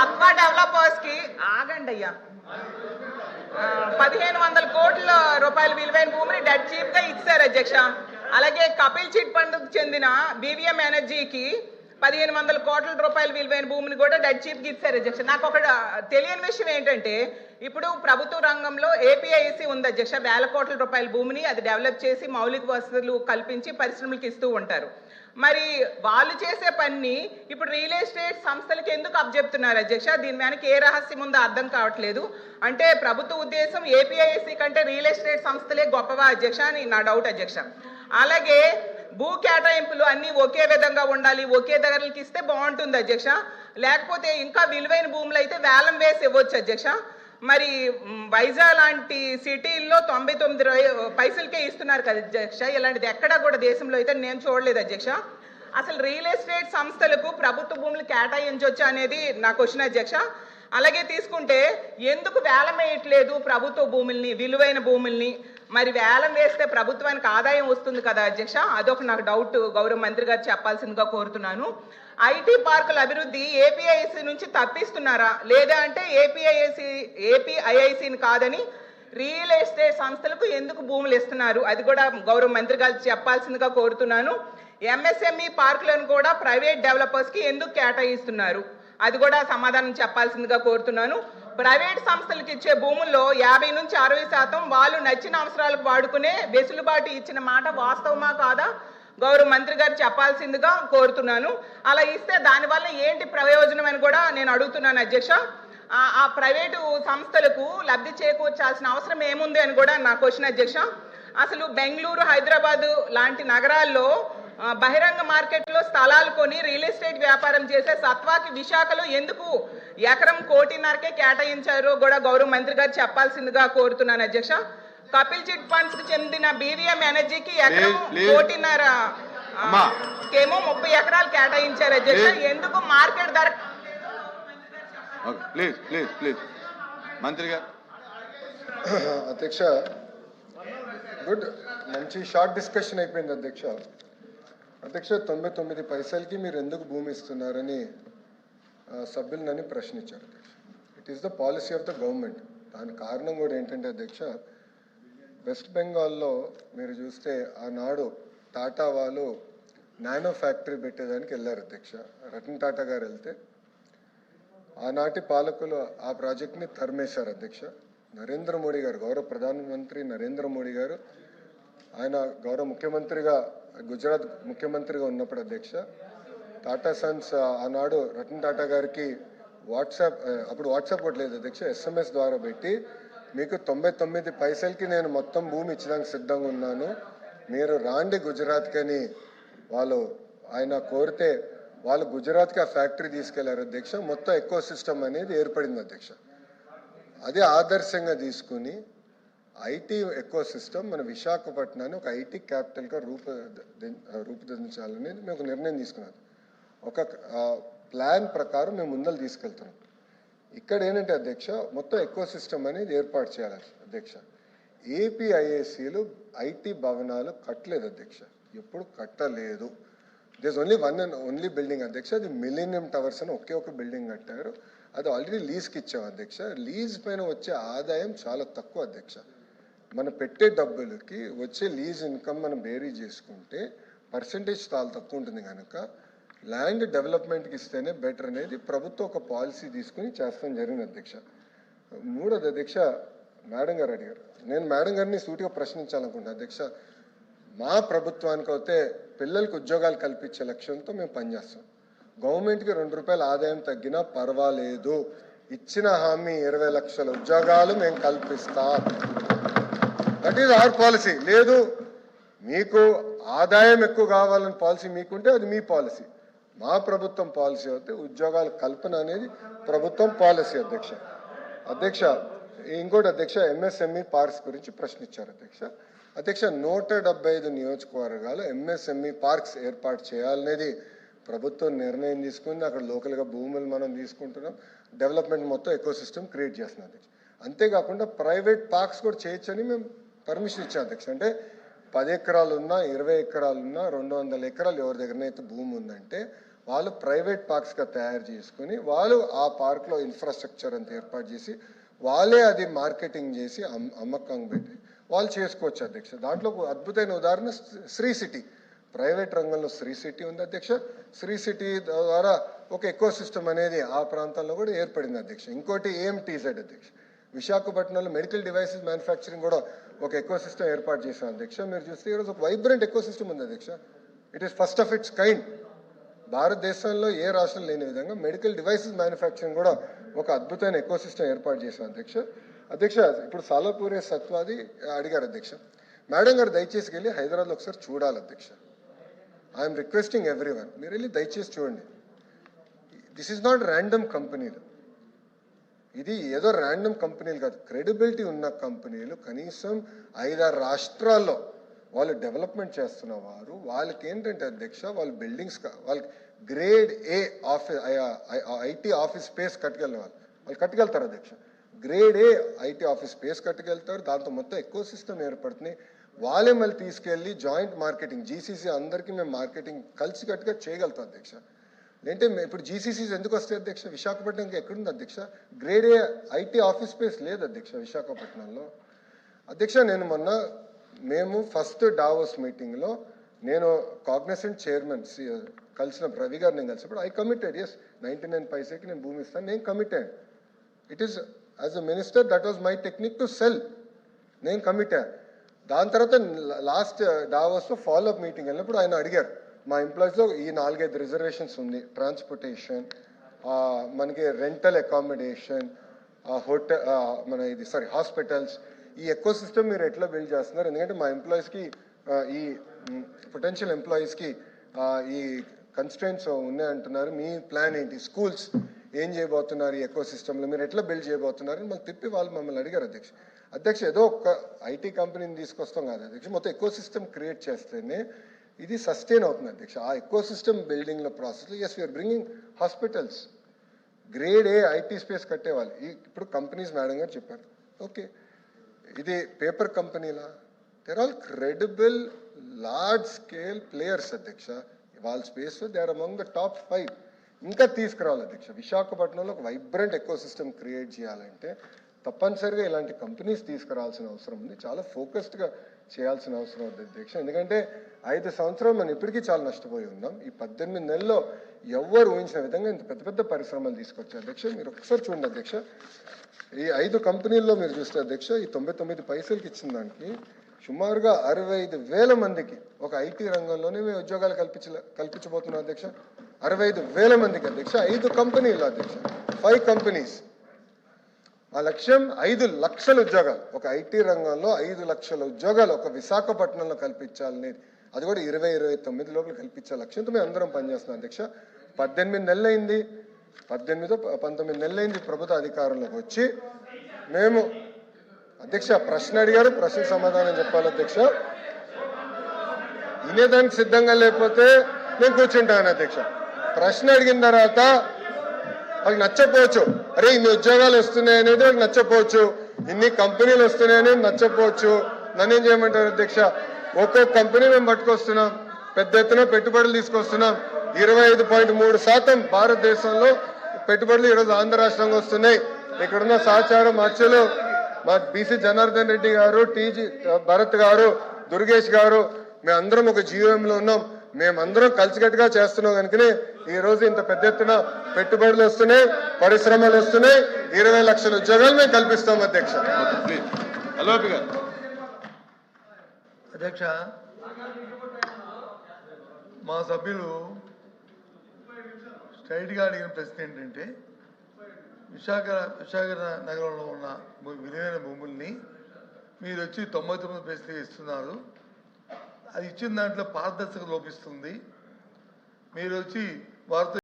సత్వా డెవలపర్స్కి ఆగండి అయ్యా. పదిహేను వందల కోట్ల రూపాయల విలువైన భూమిని డెడ్ చీప్గా ఇచ్చారు అధ్యక్ష. అలాగే కపిల్ చిట్ ఫండ్ చెందిన బీవీఎం ఎనర్జీకి పదిహేను వందల కోట్ల రూపాయల విలువైన భూమిని కూడా డెడ్ చీప్కి ఇచ్చారు అధ్యక్ష. నాకు ఒక తెలియని విషయం ఏంటంటే ఇప్పుడు ప్రభుత్వ రంగంలో ఏపీఐసి ఉంది అధ్యక్ష. వేల కోట్ల రూపాయల భూమిని అది డెవలప్ చేసి మౌలిక వసతులు కల్పించి పరిశ్రమలకు ఇస్తూ ఉంటారు. మరి వాళ్ళు చేసే పని ఇప్పుడు రియల్ ఎస్టేట్ సంస్థలకి ఎందుకు అబ్జెప్తున్నారు అధ్యక్ష? దీని వెనక ఏ రహస్యం ఉందో అర్థం కావట్లేదు. అంటే ప్రభుత్వ ఉద్దేశం ఏపీఐసి కంటే రియల్ ఎస్టేట్ సంస్థలే గొప్పవా అధ్యక్ష అని నా డౌట్ అధ్యక్ష. అలాగే భూ కేటాయింపులు అన్నీ ఒకే విధంగా ఉండాలి ఒకే ధరలకి ఇస్తే బాగుంటుంది అధ్యక్ష. లేకపోతే ఇంకా విలువైన భూములు అయితే వేలం వేసి ఇవ్వచ్చు అధ్యక్ష. మరి వైజాగ్ లాంటి సిటీల్లో తొంభై తొమ్మిది పైసలకే ఇస్తున్నారు కదా అధ్యక్ష. ఇలాంటిది ఎక్కడా కూడా దేశంలో అయితే నేను చూడలేదు అధ్యక్ష. అసలు రియల్ ఎస్టేట్ సంస్థలకు ప్రభుత్వ భూములు కేటాయించవచ్చు అనేది నా క్వశ్చన్ అధ్యక్ష. అలాగే తీసుకుంటే ఎందుకు వేలమేయట్లేదు ప్రభుత్వ భూముల్ని విలువైన భూముల్ని? మరి వేలం వేస్తే ప్రభుత్వానికి ఆదాయం వస్తుంది కదా అధ్యక్ష? అదొక నాకు డౌట్ గౌరవ మంత్రి గారు చెప్పాల్సిందిగా కోరుతున్నాను. ఐటీ పార్కుల అభివృద్ధి ఏపీఐసి నుంచి తప్పిస్తున్నారా? లేదా అంటే ఏపీఐసి ఏపీఐఐసిని కాదని రియల్ ఎస్టేట్ సంస్థలకు ఎందుకు భూములు ఇస్తున్నారు? అది కూడా గౌరవ మంత్రి గారు చెప్పాల్సిందిగా కోరుతున్నాను. ఎంఎస్ఎంఈ పార్కులను కూడా ప్రైవేట్ డెవలపర్స్కి ఎందుకు కేటాయిస్తున్నారు? అది కూడా సమాధానం చెప్పాల్సిందిగా కోరుతున్నాను. ప్రైవేట్ సంస్థలకు ఇచ్చే భూముల్లో యాభై నుంచి అరవై శాతం వాళ్ళు నచ్చిన అవసరాలకు వాడుకునే వెసులుబాటు ఇచ్చిన మాట వాస్తవమా కాదా? గౌరవ మంత్రి గారు చెప్పాల్సిందిగా కోరుతున్నాను. అలా ఇస్తే దానివల్ల ఏంటి ప్రయోజనం అని కూడా నేను అడుగుతున్నాను అధ్యక్ష. ఆ- ప్రైవేటు సంస్థలకు లబ్ధి చేకూర్చాల్సిన అవసరం ఏముంది అని కూడా నా క్వశ్చన్ అధ్యక్ష. అసలు బెంగళూరు హైదరాబాదు లాంటి నగరాల్లో బహిరంగ మార్కెట్లో స్థలాలు కొని రియల్ ఎస్టేట్ వ్యాపారం చేసే సత్వాకి విశాఖలో ఎందుకు ఎకరం కోటిన్నరకే కేటాయించారో కూడా గౌరవ మంత్రి గారు చెప్పాల్సిందిగా కోరుతున్నాను అధ్యక్ష కపిల్ చిట్ ఫండ్స్కి చెందిన బీవీఎం ఎనర్జీకి ఎకరం. కోటిన్నర. కేమో ముప్పై ఎకరాలు కేటాయించారు అధ్యక్ష. ఎందుకు మార్కెట్ ధర ప్లీజ్ ప్లీజ్ ప్లీజ్ మంత్రి గారు అధ్యక్ష గుడ్ మంచి షార్ట్ డిస్కషన్ అయిపోయింది అధ్యక్ష అధ్యక్ష తొంభై తొమ్మిది పైసలకి మీరు ఎందుకు భూమి ఇస్తున్నారని సభ్యులనని ప్రశ్నించారు అధ్యక్ష. It is the policy of the government దాని కారణం కూడా ఏంటంటే అధ్యక్ష వెస్ట్ బెంగాల్లో మీరు చూస్తే ఆనాడు టాటా వాళ్ళు నానో ఫ్యాక్టరీ పెట్టేదానికి వెళ్ళారు అధ్యక్ష. రతన్ టాటా గారు వెళ్తే ఆనాటి పాలకులు ఆ ప్రాజెక్ట్ని తరిమేశారు అధ్యక్ష. నరేంద్ర మోడీ గారు గౌరవ ప్రధానమంత్రి నరేంద్ర మోడీ గారు ఆయన గౌరవ ముఖ్యమంత్రిగా గుజరాత్ ముఖ్యమంత్రిగా ఉన్నప్పుడు అధ్యక్ష టాటా సన్స్ ఆనాడు రతన్ టాటా గారికి వాట్సాప్ అప్పుడు వాట్సాప్ కూడా లేదు అధ్యక్ష ఎస్ఎంఎస్ ద్వారా పెట్టి మీకు తొంభై తొమ్మిది పైసలకి నేను మొత్తం భూమి ఇచ్చడానికి సిద్ధంగా ఉన్నాను. మీరు రాండి గుజరాత్కని వాళ్ళు ఆయన కోరితే వాళ్ళు గుజరాత్కి ఆ ఫ్యాక్టరీ తీసుకెళ్ళారు అధ్యక్ష. మొత్తం ఎక్కువ సిస్టమ్ అనేది ఏర్పడింది అధ్యక్ష. అది ఆదర్శంగా తీసుకుని ఐటీ ఎక్కువ సిస్టమ్ మన విశాఖపట్నాన్ని ఒక ఐటీ క్యాపిటల్గా రూప రూపుదిద్దించాలనేది మేము ఒక నిర్ణయం తీసుకున్నాం. ఒక ప్లాన్ ప్రకారం మేము ముందలు తీసుకెళ్తున్నాం. ఇక్కడ ఏంటంటే అధ్యక్ష మొత్తం ఎక్కువ సిస్టమ్ అనేది ఏర్పాటు చేయాలి అధ్యక్ష. ఏపీఐఏసీలు ఐటీ భవనాలు కట్టలేదు అధ్యక్ష. ఎప్పుడు కట్టలేదు. This only one and only building అధ్యక్ష. అది మిలీనియం టవర్స్ అని ఒకే ఒక బిల్డింగ్ కట్టారు. అది ఆల్రెడీ లీజ్కి ఇచ్చాం అధ్యక్ష. లీజ్ పైన వచ్చే ఆదాయం చాలా తక్కువ అధ్యక్ష. మనం పెట్టే డబ్బులకి వచ్చే లీజ్ ఇన్కమ్ మనం బేరీ చేసుకుంటే పర్సంటేజ్ చాలా తక్కువ ఉంటుంది కనుక ల్యాండ్ డెవలప్మెంట్కి ఇస్తేనే బెటర్ అనేది ప్రభుత్వం ఒక పాలసీ తీసుకుని చేస్తాం జరిగిన అధ్యక్ష. మూడోది అధ్యక్ష మేడం గారు అడిగారు. నేను మేడం గారిని సూటిగా ప్రశ్నించాలనుకుంటున్నా. అధ్యక్ష మా ప్రభుత్వానికి అయితే పిల్లలకు ఉద్యోగాలు కల్పించే లక్ష్యంతో మేము పనిచేస్తాం గవర్నమెంట్కి రెండు రూపాయల ఆదాయం తగ్గినా పర్వాలేదు. ఇచ్చిన హామీ ఇరవై లక్షల ఉద్యోగాలు మేము కల్పిస్తాం. దట్ ఈజ్ అవర్ పాలసీ లేదు మీకు ఆదాయం ఎక్కువ కావాలని పాలసీ మీకుంటే అది మీ పాలసీ. మా ప్రభుత్వం పాలసీ అయితే ఉద్యోగాల కల్పన అనేది ప్రభుత్వం పాలసీ అధ్యక్ష. అధ్యక్ష ఇంకోటి అధ్యక్ష ఎంఎస్ఎంఈ పార్క్స్ గురించి ప్రశ్నించారు అధ్యక్ష. అధ్యక్ష నూట డెబ్బై ఐదు నియోజకవర్గాలు ఎంఎస్ఎంఈ పార్క్స్ ఏర్పాటు చేయాలనేది ప్రభుత్వం నిర్ణయం తీసుకుంది. అక్కడ లోకల్గా భూములు మనం తీసుకుంటున్నాం. డెవలప్మెంట్ మొత్తం ఎకో సిస్టమ్ క్రియేట్ చేస్తున్నాం అధ్యక్ష. అంతేకాకుండా ప్రైవేట్ పార్క్స్ కూడా చేయొచ్చని మేము పర్మిషన్ ఇచ్చాం అధ్యక్ష. అంటే పది ఎకరాలు ఉన్నా ఇరవై ఎకరాలు ఉన్నా రెండు వందల ఎకరాలు ఎవరి దగ్గరనైతే భూమి ఉందంటే వాళ్ళు ప్రైవేట్ పార్క్స్గా తయారు చేసుకుని వాళ్ళు ఆ పార్క్లో ఇన్ఫ్రాస్ట్రక్చర్ అంతా ఏర్పాటు చేసి వాళ్ళే అది మార్కెటింగ్ చేసి అమ్ అమ్మకం పెట్టి వాళ్ళు చేసుకోవచ్చు అధ్యక్ష. దాంట్లో ఒక అద్భుతమైన ఉదాహరణ శ్రీ సిటీ. ప్రైవేట్ రంగంలో శ్రీ సిటీ ఉంది అధ్యక్ష. శ్రీ సిటీ ద్వారా ఒక ఎకో సిస్టమ్ అనేది ఆ ప్రాంతాల్లో కూడా ఏర్పడింది అధ్యక్ష. ఇంకోటి ఏఎంటీజెడ్ అధ్యక్ష. విశాఖపట్నంలో మెడికల్ డివైసెస్ మ్యానుఫ్యాక్చరింగ్ కూడా ఒక ఎకో సిస్టమ్ ఏర్పాటు చేశాం అధ్యక్ష. మీరు చూస్తే ఈరోజు ఒక వైబ్రెంట్ ఎకో సిస్టమ్ ఉంది అధ్యక్ష. It is first of its kind భారతదేశంలో ఏ రాష్ట్రం లేని విధంగా మెడికల్ డివైసెస్ మ్యానుఫ్యాక్చరింగ్ కూడా ఒక అద్భుతమైన ఎకో సిస్టమ్ ఏర్పాటు చేశాం అధ్యక్ష. అధ్యక్ష ఇప్పుడు సాలపూరే సత్వాది అడిగారు అధ్యక్ష. మేడం గారు దయచేసి వెళ్ళి హైదరాబాద్లో ఒకసారి చూడాలి అధ్యక్ష. ఐఎమ్ రిక్వెస్టింగ్ ఎవ్రీ వన్ మీరు వెళ్ళి దయచేసి చూడండి. దిస్ ఈజ్ నాట్ ర్యాండమ్ కంపెనీలు ఇది ఏదో ర్యాండమ్ కంపెనీలు కాదు క్రెడిబిలిటీ ఉన్న కంపెనీలు కనీసం ఐదారు రాష్ట్రాల్లో వాళ్ళు డెవలప్మెంట్ చేస్తున్న వారు వాళ్ళకి ఏంటంటే అధ్యక్ష వాళ్ళ బిల్డింగ్స్ వాళ్ళకి grade A office IT office space కట్టుకెళ్ళిన వాళ్ళు వాళ్ళు కట్టుకెళ్తారు అధ్యక్ష grade A IT office space కట్టుకెళ్తారు దాంతో మొత్తం ఎక్కువ సిస్టమ్ ఏర్పడుతుంది వాళ్ళే మళ్ళీ తీసుకెళ్ళి జాయింట్ మార్కెటింగ్ జీసీసీ అందరికీ మేము మార్కెటింగ్ కలిసి కట్టుగా చేయగలుగుతాం అధ్యక్ష లేదంటే ఇప్పుడు జీసీసీస్ ఎందుకు వస్తాయి అధ్యక్ష? విశాఖపట్నంకి ఎక్కడుంది అధ్యక్ష? Grade A IT office space లేదు అధ్యక్ష విశాఖపట్నంలో. అధ్యక్ష నేను మొన్న మేము ఫస్ట్ డావోస్ మీటింగ్లో నేను కాగ్నసెంట్ చైర్మన్ కలిసిన రవి గారు నేను కలిసినప్పుడు I committed as ninety nine పైసకి నేను భూమి ఇస్తాను నేను committed it is as a minister that was my technique to sell నేను కమిటెడ్ దాని తర్వాత లాస్ట్ డావోస్లో ఫాలో అప్ మీటింగ్ వెళ్ళినప్పుడు ఆయన అడిగారు మా ఎంప్లాయీస్లో ఈ నాలుగైదు రిజర్వేషన్స్ ఉంది. ట్రాన్స్పోర్టేషన్ మనకి రెంటల్ అకామిడేషన్ హోటల్ మన ఇది సారీ హాస్పిటల్స్ ఈ ఎకో సిస్టమ్ మీరు ఎట్లా బిల్డ్ చేస్తున్నారు? ఎందుకంటే మా ఎంప్లాయీస్కి ఈ పొటెన్షియల్ ఎంప్లాయీస్కి ఈ కన్స్ట్రెంట్స్ ఉన్నాయంటున్నారు. మీ ప్లాన్ ఏంటి? స్కూల్స్ ఏం చేయబోతున్నారు ఈ ఎకో సిస్టంలో మీరు ఎట్లా బిల్డ్ చేయబోతున్నారు? అని మాకు తిప్పి వాళ్ళు మమ్మల్ని అడిగారు అధ్యక్ష. అధ్యక్ష ఏదో ఒక ఐటీ కంపెనీని తీసుకొస్తాం కాదు అధ్యక్ష. మొత్తం ఎకో సిస్టమ్ క్రియేట్ చేస్తేనే ఇది సస్టైన్ అవుతుంది అధ్యక్ష. ఆ ఎకో సిస్టమ్ బిల్డింగ్లో ప్రాసెస్లో yes we're bringing hospitals grade A IT space కట్టేవాళ్ళు. ఈ ఇప్పుడు కంపెనీస్ మేడం గారు చెప్పారు. ఓకే ఇది paper కంపెనీలా there all credible large scale players అధ్యక్ష. వాళ్ళ space they are among the top five ఇంకా తీసుకురావాలి అధ్యక్ష. విశాఖపట్నంలో ఒక వైబ్రెంట్ ఎకో సిస్టమ్ క్రియేట్ చేయాలంటే తప్పనిసరిగా ఇలాంటి కంపెనీస్ తీసుకురావాల్సిన అవసరం ఉంది. చాలా ఫోకస్డ్గా చేయాల్సిన అవసరం ఉంది. అధ్యక్ష ఎందుకంటే ఐదు సంవత్సరాలు మనం ఇప్పటికీ చాలా నష్టపోయి ఉన్నాం. ఈ పద్దెనిమిది నెలల్లో ఎవ్వరు ఊహించిన విధంగా ఇంత పెద్ద పెద్ద పరిశ్రమలు తీసుకొచ్చారు. అధ్యక్ష మీరు ఒకసారి చూడండి అధ్యక్ష ఈ ఐదు కంపెనీల్లో మీరు చూస్తే అధ్యక్ష ఈ తొంభై తొమ్మిది పైసలకి ఇచ్చిన దానికి సుమారుగా అరవై ఐదు వేల మందికి ఒక ఐటీ రంగంలోనే మేము ఉద్యోగాలు కల్పించ కల్పించబోతున్నాం అధ్యక్ష అరవై ఐదు వేల మందికి అధ్యక్ష ఐదు కంపెనీలు అధ్యక్ష ఫైవ్ కంపెనీస్ మా లక్ష్యం ఐదు లక్షల ఉద్యోగాలు. ఒక ఐటీ రంగంలో ఐదు లక్షల ఉద్యోగాలు ఒక విశాఖపట్నంలో కల్పించాలని అది కూడా ఇరవై ఇరవై తొమ్మిది లోపల కల్పించే లక్ష్యంతో మేము అందరం పనిచేస్తున్నాం అధ్యక్ష. పద్దెనిమిది నెలలైంది. పద్దెనిమిదో పంతొమ్మిది నెలలైంది ప్రభుత్వ అధికారంలోకి వచ్చి మేము అధ్యక్ష ప్రశ్న అడిగారు. ప్రశ్న సమాధానం చెప్పాలి అధ్యక్ష. వినేదానికి సిద్ధంగా లేకపోతే నేను కూర్చుంటాను అధ్యక్ష. ప్రశ్న అడిగిన తర్వాత వాళ్ళకి నచ్చకపోవచ్చు. అరే ఇన్ని ఉద్యోగాలు వస్తున్నాయి అనేది వాళ్ళకి నచ్చపోవచ్చు ఇన్ని కంపెనీలు వస్తున్నాయని నచ్చకపోవచ్చు. నన్ను ఏం చేయమంటారు అధ్యక్ష? ఒక్కొక్క కంపెనీ మేము పట్టుకొస్తున్నాం. పెద్ద ఎత్తున పెట్టుబడులు తీసుకొస్తున్నాం. ఇరవై ఐదు పాయింట్ మూడు శాతం భారతదేశంలో పెట్టుబడులు ఈరోజు ఆంధ్ర రాష్ట్రంగా వస్తున్నాయి. ఇక్కడున్న సహచారం మధ్యలో మా బీసీ జనార్దన్ రెడ్డి గారు టీజీ భరత్ గారు దుర్గేష్ గారు మేమందరం ఒక జీవోఎంలో ఉన్నాం. మేమందరం కలిసికట్టుగా చేస్తున్నాం కనుకనే ఈ రోజు ఇంత పెద్ద ఎత్తున పెట్టుబడులు వస్తున్నాయి పరిశ్రమలు వస్తున్నాయి. ఇరవై లక్షల ఉద్యోగాలు మేము కల్పిస్తాం అధ్యక్ష. అధ్యక్ష మా సభ్యులు స్ట్రైట్గా అడిగిన ప్రశ్న ఏంటంటే విశాఖ విశాఖ నగరంలో ఉన్న విలువైన భూముల్ని మీరు వచ్చి తొంభై తొమ్మిది పైసలు ఇస్తున్నారు. అది ఇచ్చిన దాంట్లో పారదర్శకత లోపిస్తుంది. మీరు వచ్చి వారితో